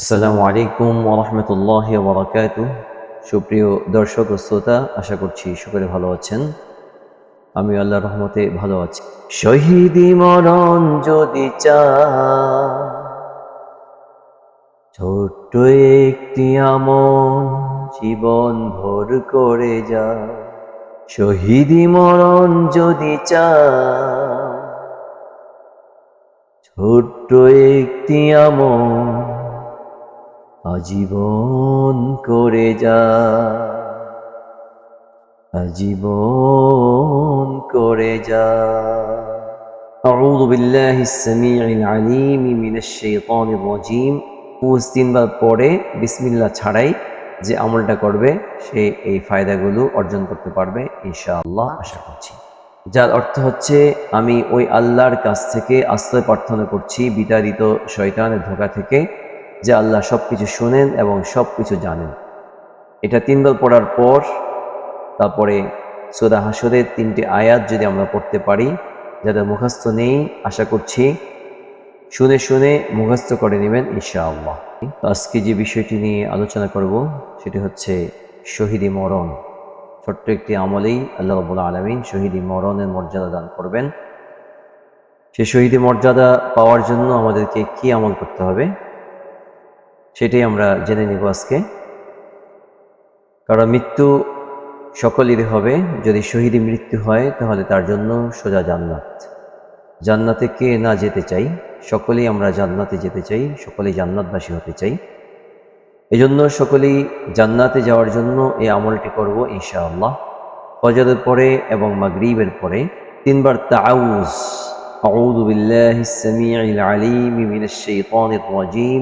আসসালামু আলাইকুম ওরহমতুল্লাহ বরকাত সুপ্রিয় দর্শক ও শ্রোতা, আশা করছি সকলে ভালো আছেন। আমি আল্লাহ রহমতে ভালো আছি। শহীদি মরণ যদি চা ছোট্ট একটি আমন জীবন ভর করে যা শহীদি মরণ যদি চা ছোট্ট একটি আমন আজীবন করে যা আজীবন করে যা أعوذ بالله السميع العليم من الشيطان الرجيم পুজ তিনবার পরে বিসমিল্লাহ ছাড়াই যে আমলটা করবে সে এই ফায়দাগুলো অর্জন করতে পারবে ইনশাআল্লাহ আশা করছি যার অর্থ হচ্ছে আমি ওই আল্লাহর কাছ থেকে আশ্রয় প্রার্থনা করছি বিতাড়িত শয়তানের ধোকা থেকে যে আল্লাহ সব কিছু শোনেন এবং সব কিছু জানেন। এটা তিনবার পড়ার পর, তারপরে সোদা হাসরের তিনটি আয়াত যদি আমরা পড়তে পারি, যাদের মুখস্থ নেই, আশা করছি শুনে শুনে মুখস্থ করে নেবেন ঈশা তো আজকে যে বিষয়টি নিয়ে আলোচনা করব, সেটি হচ্ছে শহীদি মরণ। ছোট্ট একটি আমলেই আল্লাহ রবুল্লা আলমিন শহীদি মরণের মর্যাদা দান করবেন। সে শহীদি মর্যাদা পাওয়ার জন্য আমাদেরকে কি আমল করতে হবে? সেটাই আমরা জেনে নিব আজকে কারণ মৃত্যু সকলেরই হবে যদি শহীদি মৃত্যু হয় তাহলে তার জন্য সোজা জান্নাত জান্নাতে কে না যেতে চাই সকলেই আমরা জান্নাতে যেতে চাই সকলেই জান্নাতবাসী হতে চাই এজন্য সকলেই জান্নাতে যাওয়ার জন্য এই আমলটি করব ইনশাআল্লাহ ফজরের পরে এবং মাগরিবের পরে তিনবার তাউজ أعوذ بالله السميع العليم من الشيطان الرجيم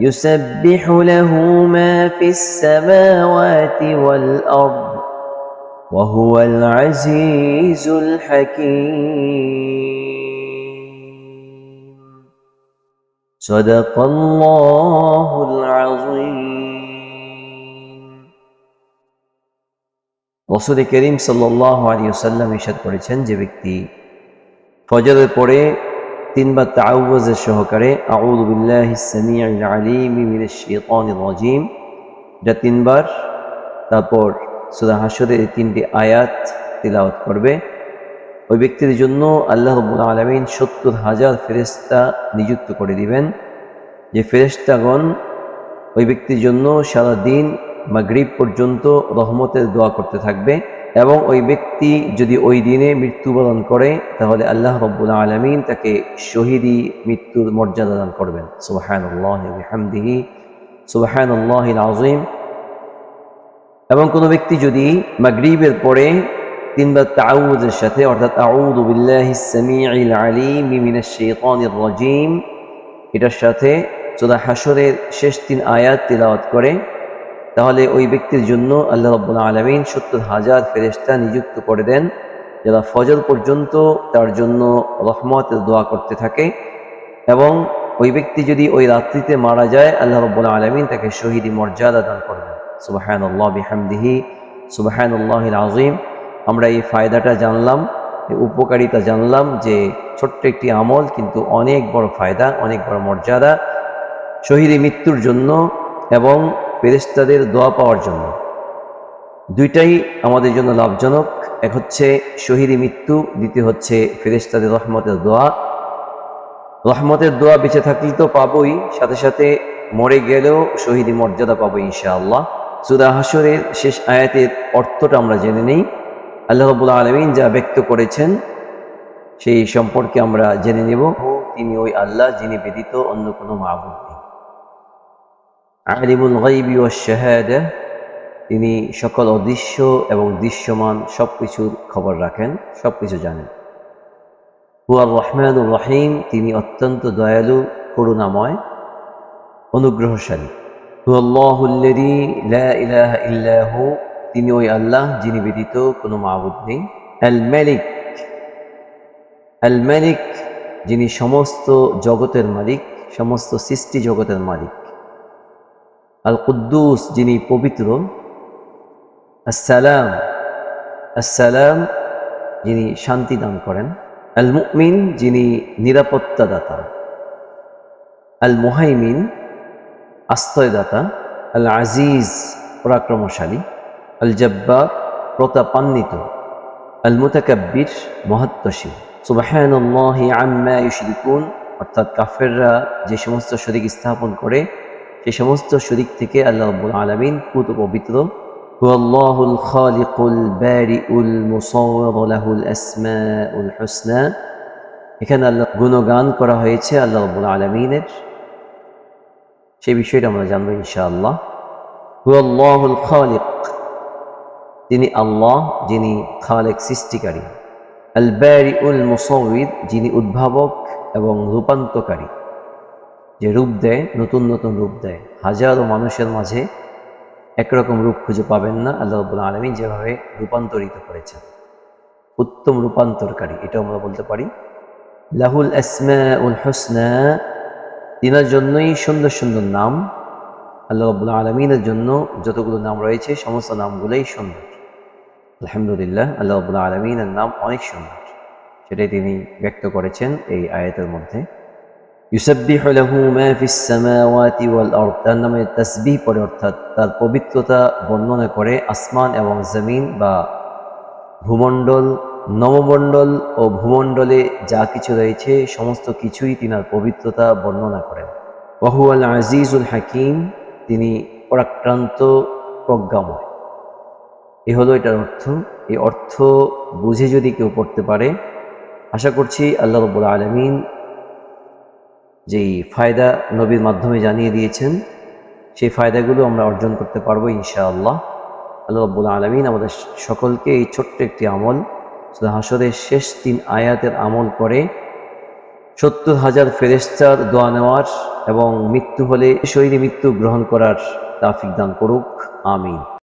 يسبح له ما في السماوات والأرض وهو العزيز الحكيم صدق الله العظيم রসুল করিম সাল্লাহ আলী সাল্লাম ইসাদ করেছেন যে ব্যক্তি ফজরের পরে তিনবার তাউজের সহকারে আউদুবিল্লাহিম যা তিনবার। তারপর সুদা হাসদের এই তিনটি আয়াত তিলাওয়াত করবে। ওই ব্যক্তির জন্য আল্লাহ রবুল আলমিন সত্তর হাজার ফেরেস্তা নিযুক্ত করে দিবেন। যে ফেরেস্তাগণ ওই ব্যক্তির জন্য সারা দিন মাগরিব পর্যন্ত রহমতের দোয়া করতে থাকবে এবং ওই ব্যক্তি যদি ওই দিনে মৃত্যুবরণ করে, তাহলে আল্লাহ রব্বুল আলমিন তাকে শহীদি মৃত্যুর মর্যাদা দান করবেন। সুবাহানদিহি সুবাহান আজিম এবং কোনো ব্যক্তি যদি মাগরিবের পরে তিনবার তাউদের সাথে, অর্থাৎ রাজিম, এটার সাথে চোদা হাসরের শেষ তিন আয়াত তিলাওয়াত করে তাহলে ওই ব্যক্তির জন্য আল্লাহ রব্বুল্লা আলমিন সত্তর হাজার ফেরেস্তা নিযুক্ত করে দেন, যারা ফজর পর্যন্ত তার জন্য রহমতের দোয়া করতে থাকে এবং ওই ব্যক্তি যদি ওই রাত্রিতে মারা যায়, আল্লাহ রব্বুল্লা আলমিন তাকে শহীদি মর্যাদা দান করবেন। সুবাহান আল্লাহ বিহামদিহি সুবাহান আল্লাহ আজিম আমরা এই ফায়দাটা জানলাম উপকারিতা জানলাম যে ছোট্ট একটি আমল কিন্তু অনেক বড় ফায়দা, অনেক বড় মর্যাদা, শহীদি মৃত্যুর জন্য এবং ফেরেস্তাদের দোয়া পাওয়ার জন্য। দুইটাই আমাদের জন্য লাভজনক। এক হচ্ছে শহীদি মৃত্যু, দ্বিতীয় হচ্ছে ফেরেস্তাদের রহমতের দোয়া। রহমতের দোয়া বেঁচে থাকলে তো পাবই, সাথে সাথে মরে গেলেও শহীদি মর্যাদা পাবো ইনশাআল্লাহ। সুদা হাসরের শেষ আয়াতের অর্থটা আমরা জেনে নেই। আল্লাহ আলমিন যা ব্যক্ত করেছেন, সেই সম্পর্কে আমরা জেনে নেব। তিনি ওই আল্লাহ যিনি ব্যতীত অন্য কোনো মাহবুদ আলিমুল গাইবি ও শাহাদা, তিনি সকল অদৃশ্য এবং দৃশ্যমান সব কিছুর খবর রাখেন সব কিছু জানেন হুয়ার রহমানুর রহিম, তিনি অত্যন্ত দয়ালু, করুণাময়, অনুগ্রহশালী। হুয়াল্লাহুল্লাযী লা ইলাহা ইল্লাহু তিনি ওই আল্লাহ যিনি ব্যতীত কোনো মাবুদ নেই। আল মালিক আল মালিক যিনি সমস্ত জগতের মালিক, সমস্ত সৃষ্টি জগতের মালিক। আল কুদ্দুস যিনি পবিত্র, আসসালাম আসসালাম যিনি শান্তি দান করেন আল মুমিন যিনি নিরাপত্তাদাতা আল মুহাইমিন আশ্রয়দাতা আল আজিজ পরাক্রমশালী আল জব্বার প্রতাপান্বিত আল মুতাকাব্বির মহাত্মশীল ইউশরিকুন, অর্থাৎ কাফেররা যে সমস্ত শরিক স্থাপন করে সেই সমস্ত শরিক থেকে আল্লাহ রাব্বুল আলামিন পুত পবিত্র। হুয়াল্লাহুল খালিকুল বারিউল মুসাওৱির লাহুল আসমাউল হুসনা। এখানে আল্লাহ গুণগান করা হয়েছে আল্লাহ রাব্বুল আলমিনের। সেই বিষয়টা আমরা জানব ইনশাআল্লাহ। হুয়াল্লাহুল খালিক, তিনি আল্লাহ, যিনি খালেক সৃষ্টিকারী। আল ব্যারি উল মুসৌদ যিনি উদ্ভাবক এবং রূপান্তকারী। যে রূপ দেয়, নতুন নতুন রূপ দেয়। হাজারো মানুষের মাঝে একরকম রূপ খুঁজে পাবেন না। আল্লাহ রব্বুল আলমী যেভাবে রূপান্তরিত করেছেন। উত্তম রূপান্তরকারী এটা আমরা বলতে পারি। লাহুল আসমা উল হুসনা, তিনার জন্যই সুন্দর সুন্দর নাম। আল্লাহ রব্বুল আলমিনের জন্য যতগুলো নাম রয়েছে, সমস্ত নামগুলোই সুন্দর। আলহামদুলিল্লাহ, আল্লাহ রব্বুল আলমিনের নাম অনেক সুন্দর। সেটাই তিনি ব্যক্ত করেছেন এই আয়াতের মধ্যে। ইউসাব্বিহু লাহু মা ফিস সামাওয়াতি ওয়াল আরদ, তার নামে তাসবিহ পড়ে, অর্থাৎ তার পবিত্রতা বর্ণনা করে আসমান এবং জমিন বা ভূমণ্ডল, নবমণ্ডল ও ভূমণ্ডলে যা কিছু রয়েছে, সমস্ত কিছুই তিনার পবিত্রতা বর্ণনা করেন। ওয়াহু আল আজিজুল হাকিম, তিনি পরাক্রান্ত প্রজ্ঞাময়। এ হলো এটার অর্থ। এই অর্থ বুঝে যদি কেউ পড়তে পারে, আশা করছি আল্লাহ রব্বুল আলমিন যেই ফায়দা নবীর মাধ্যমে জানিয়ে দিয়েছেন, সেই ফায়দাগুলো আমরা অর্জন করতে পারব ইনশাআল্লাহ। আল্লাহ রব্বুল আলমিন আমাদের সকলকে এই ছোট্ট একটি আমল হাসরের শেষ তিন আয়াতের আমল করে সত্তর হাজার ফেরেস্তার দোয়া নেওয়ার এবং মৃত্যু হলে শরীরে মৃত্যু গ্রহণ করার তাফিক দান করুক। আমিন।